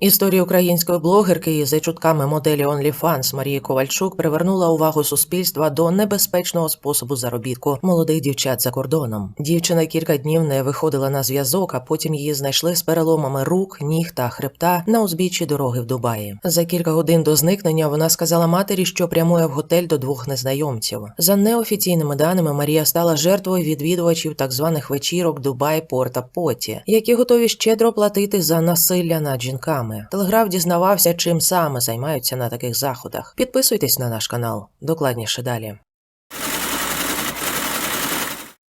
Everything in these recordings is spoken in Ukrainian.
Історія української блогерки за чутками моделі OnlyFans Марії Ковальчук привернула увагу суспільства до небезпечного способу заробітку молодих дівчат за кордоном. Дівчина кілька днів не виходила на зв'язок, а потім її знайшли з переломами рук, ніг та хребта на узбіччі дороги в Дубаї. За кілька годин до зникнення вона сказала матері, що прямує в готель до двох незнайомців. За неофіційними даними, Марія стала жертвою відвідувачів так званих вечірок Дубай Порта Поті, які готові щедро платити за насилля над жінками. Телеграф дізнавався, чим саме займаються на таких заходах. Підписуйтесь на наш канал. Докладніше далі.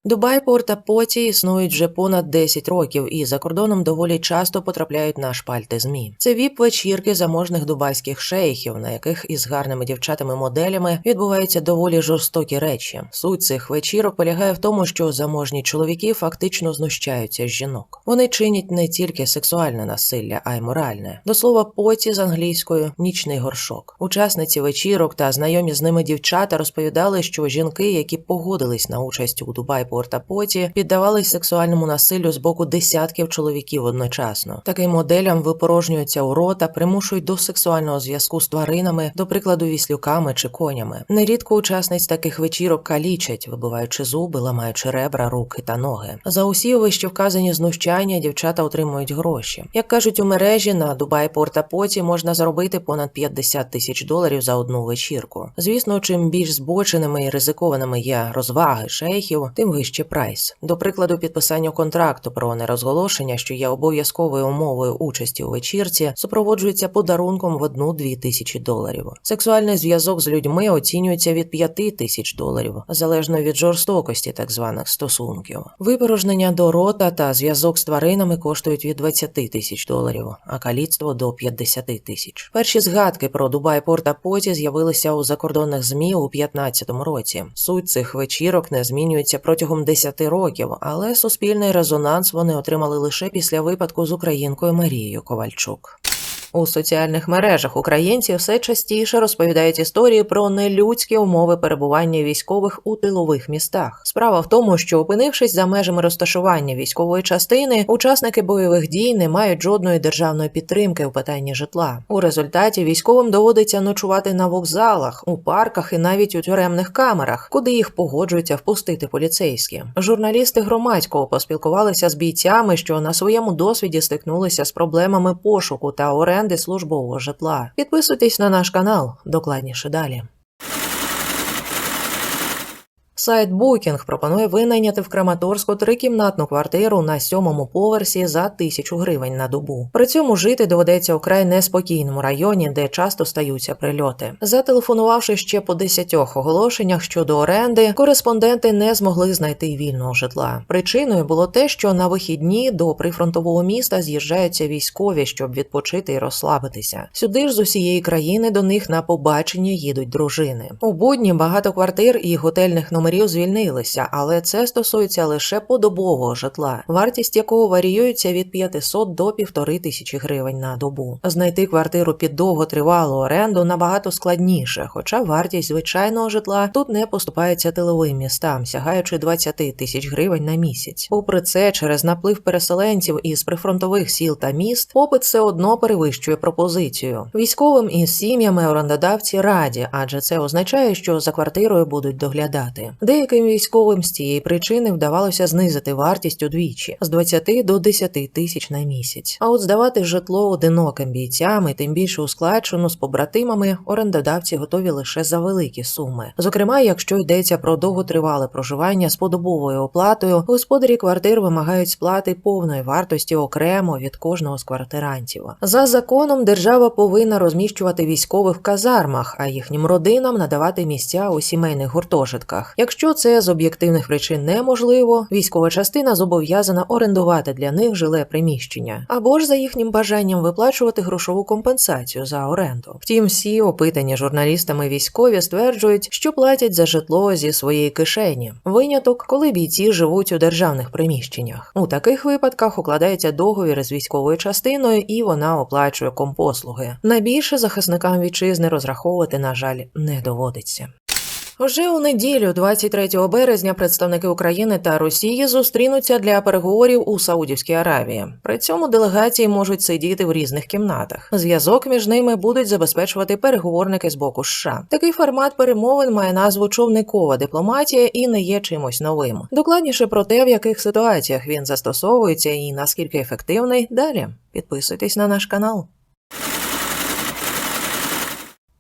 Дубай Порта Поті існують вже понад 10 років і за кордоном доволі часто потрапляють на шпальти змі. Це віп-вечірки заможних дубайських шейхів, на яких із гарними дівчатами-моделями відбуваються доволі жорстокі речі. Суть цих вечірок полягає в тому, що заможні чоловіки фактично знущаються з жінок. Вони чинять не тільки сексуальне насилля, а й моральне. До слова, поті з англійською нічний горшок. Учасниці вечірок та знайомі з ними дівчата розповідали, що жінки, які погодились на участь у Дубай Порта Поті, піддавались сексуальному насиллю з боку десятків чоловіків одночасно. Таким моделям випорожнюються у рота, примушують до сексуального зв'язку з тваринами, до прикладу, віслюками чи конями. Нерідко учасниць таких вечірок калічать, вибиваючи зуби, ламаючи ребра, руки та ноги. За усі вище вказані знущання дівчата отримують гроші. Як кажуть у мережі, на Дубай Порта Поті можна заробити понад 50 тисяч доларів за одну вечірку. Звісно, чим більш збоченими і ризикованими є розваги шейхів, тим вище прайс. До прикладу, підписання контракту про нерозголошення, що є обов'язковою умовою участі у вечірці, супроводжується подарунком в одну-дві тисячі доларів. Сексуальний зв'язок з людьми оцінюється від 5 тисяч доларів, залежно від жорстокості так званих стосунків. Випорожнення до рота та зв'язок з тваринами коштують від 20 тисяч доларів, а каліцтво до 50 тисяч. Перші згадки про Дубай Порта Поті з'явилися у закордонних змі у 2015 році. Суть цих вечірок не змінюється протягом 10 років, але суспільний резонанс вони отримали лише після випадку з українкою Марією Ковальчук. У соціальних мережах українці все частіше розповідають історії про нелюдські умови перебування військових у тилових містах. Справа в тому, що опинившись за межами розташування військової частини, учасники бойових дій не мають жодної державної підтримки у питанні житла. У результаті військовим доводиться ночувати на вокзалах, у парках і навіть у тюремних камерах, куди їх погоджуються впустити поліцейські. Журналісти громадського поспілкувалися з бійцями, що на своєму досвіді стикнулися з проблемами пошуку та оренди службового житла. Підписуйтесь на наш канал, докладніше далі. Сайт Booking пропонує винайняти в Краматорську трикімнатну квартиру на сьомому поверсі за тисячу гривень на добу. При цьому жити доведеться у край неспокійному районі, де часто стаються прильоти. Зателефонувавши ще по десятьох оголошеннях щодо оренди, кореспонденти не змогли знайти вільного житла. Причиною було те, що на вихідні до прифронтового міста з'їжджаються військові, щоб відпочити і розслабитися. Сюди ж з усієї країни до них на побачення їдуть дружини. У будні багато квартир і готельних номерів номерів звільнилися, але це стосується лише подобового житла, вартість якого варіюється від 500 до 1500 тисячі гривень на добу. Знайти квартиру під довготривалу оренду набагато складніше, хоча вартість звичайного житла тут не поступається тиловим містам, сягаючи 20 тисяч гривень на місяць. Попри це, через наплив переселенців із прифронтових сіл та міст, попит все одно перевищує пропозицію. Військовим із сім'ями орендодавці раді, адже це означає, що за квартирою будуть доглядати. Деяким військовим з цієї причини вдавалося знизити вартість удвічі з 20 до 10 тисяч на місяць. А от здавати житло одиноким бійцям, і тим більше у складчину з побратимами, орендодавці готові лише за великі суми. Зокрема, якщо йдеться про довготривале проживання з подобовою оплатою, господарі квартир вимагають сплати повної вартості окремо від кожного з квартирантів. За законом держава повинна розміщувати військових в казармах, а їхнім родинам надавати місця у сімейних гуртожитках. Якщо це з об'єктивних причин неможливо, військова частина зобов'язана орендувати для них жиле приміщення або ж за їхнім бажанням виплачувати грошову компенсацію за оренду. Втім, всі опитані журналістами військові стверджують, що платять за житло зі своєї кишені. Виняток, коли бійці живуть у державних приміщеннях. У таких випадках укладається договір із військовою частиною, і вона оплачує компослуги. Найбільше захисникам вітчизни розраховувати, на жаль, не доводиться. Уже у неділю, 23 березня, представники України та Росії зустрінуться для переговорів у Саудівській Аравії. При цьому делегації можуть сидіти в різних кімнатах. Зв'язок між ними будуть забезпечувати переговорники з боку США. Такий формат перемовин має назву човникова дипломатія і не є чимось новим. Докладніше про те, в яких ситуаціях він застосовується і наскільки ефективний. Далі підписуйтесь на наш канал.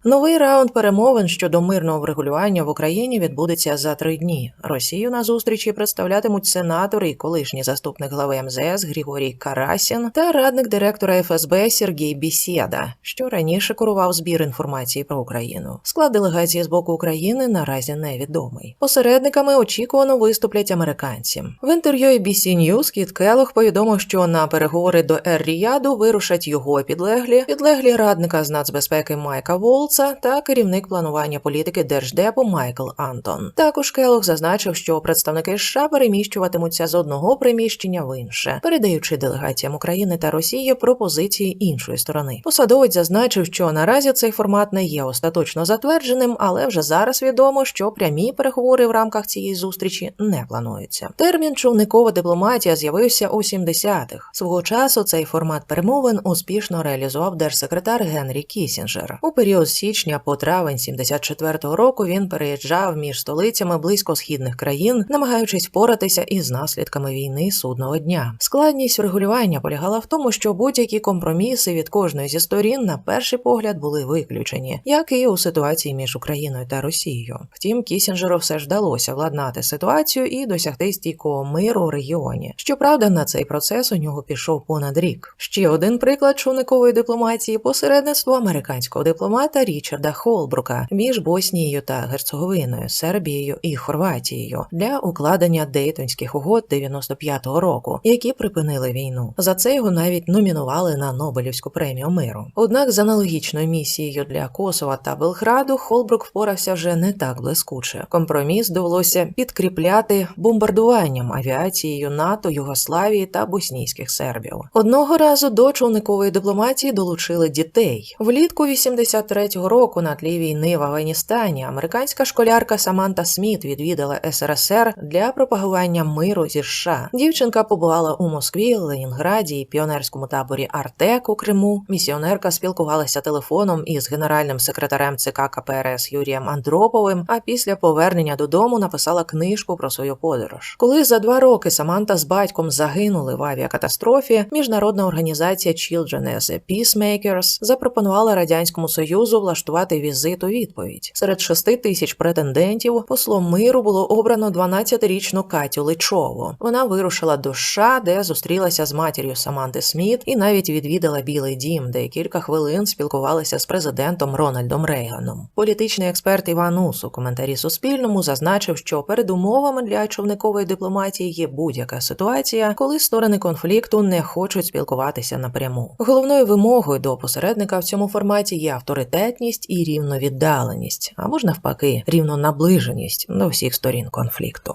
Новий раунд перемовин щодо мирного врегулювання в Україні відбудеться за три дні. Росію на зустрічі представлятимуть сенатор і колишній заступник глави МЗС Григорій Карасін та радник директора ФСБ Сергій Бісєда, що раніше курував збір інформації про Україну. Склад делегації з боку України наразі невідомий. Посередниками очікувано виступлять американці. В інтерв'ю ABC News Кіт Келох повідомив, що на переговори до Ер-Ріяду вирушать його підлеглі, підлеглі радника з нацбезпеки Майка Волца та керівник планування політики Держдепу Майкл Антон. Також Келох зазначив, що представники США переміщуватимуться з одного приміщення в інше, передаючи делегаціям України та Росії пропозиції іншої сторони. Посадовець зазначив, що наразі цей формат не є остаточно затвердженим, але вже зараз відомо, що прямі переговори в рамках цієї зустрічі не плануються. Термін човникова дипломатія з'явився у 70-х. Свого часу цей формат перемовин успішно реалізував держсекретар Генрі Кісінджер. У період з січня по травень 74-го року він переїжджав між столицями близькосхідних країн, намагаючись впоратися із наслідками війни судного дня. Складність врегулювання полягала в тому, що будь-які компроміси від кожної зі сторін на перший погляд були виключені, як і у ситуації між Україною та Росією. Втім, Кісінджеру все ж вдалося владнати ситуацію і досягти стійкого миру в регіоні. Щоправда, на цей процес у нього пішов понад рік. Ще один приклад човникової дипломатії посередництво американського дипломата Річарда Холбрука між Боснією та Герцеговиною, Сербією і Хорватією для укладення Дейтонських угод 95-го року, які припинили війну. За це його навіть номінували на Нобелівську премію миру. Однак з аналогічною місією для Косова та Белграду Холбрук впорався вже не так блискуче. Компроміс довелося підкріпляти бомбардуванням авіацією НАТО, Югославії та боснійських сербів. Одного разу до човникової дипломатії долучили дітей. Влітку 83-го року на тлі війни в Афганістані американська школярка Саманта Сміт відвідала СРСР для пропагування миру зі США. Дівчинка побувала у Москві, Ленінграді і піонерському таборі Артек у Криму. Місіонерка спілкувалася телефоном із генеральним секретарем ЦК КПРС Юрієм Андроповим. А після повернення додому написала книжку про свою подорож. Коли за два роки Саманта з батьком загинули в авіакатастрофі, міжнародна організація Children as a Peacemakers запропонувала радянському союзу влаштувати візит у відповідь. Серед шести тисяч претендентів послом миру було обрано 12-річну Катю Личову. Вона вирушила до США, де зустрілася з матір'ю Саманти Сміт і навіть відвідала Білий Дім, де кілька хвилин спілкувалася з президентом Рональдом Рейганом. Політичний експерт Іван Ус у коментарі Суспільному зазначив, що передумовами для човникової дипломатії є будь-яка ситуація, коли сторони конфлікту не хочуть спілкуватися напряму. Головною вимогою до посередника в цьому форматі є авторитетність і рівновіддаленість, або ж навпаки, рівнонаближеність до всіх сторін конфлікту.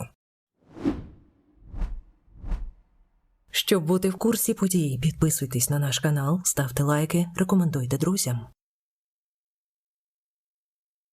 Щоб бути в курсі подій, підписуйтесь на наш канал, ставте лайки, рекомендуйте друзям.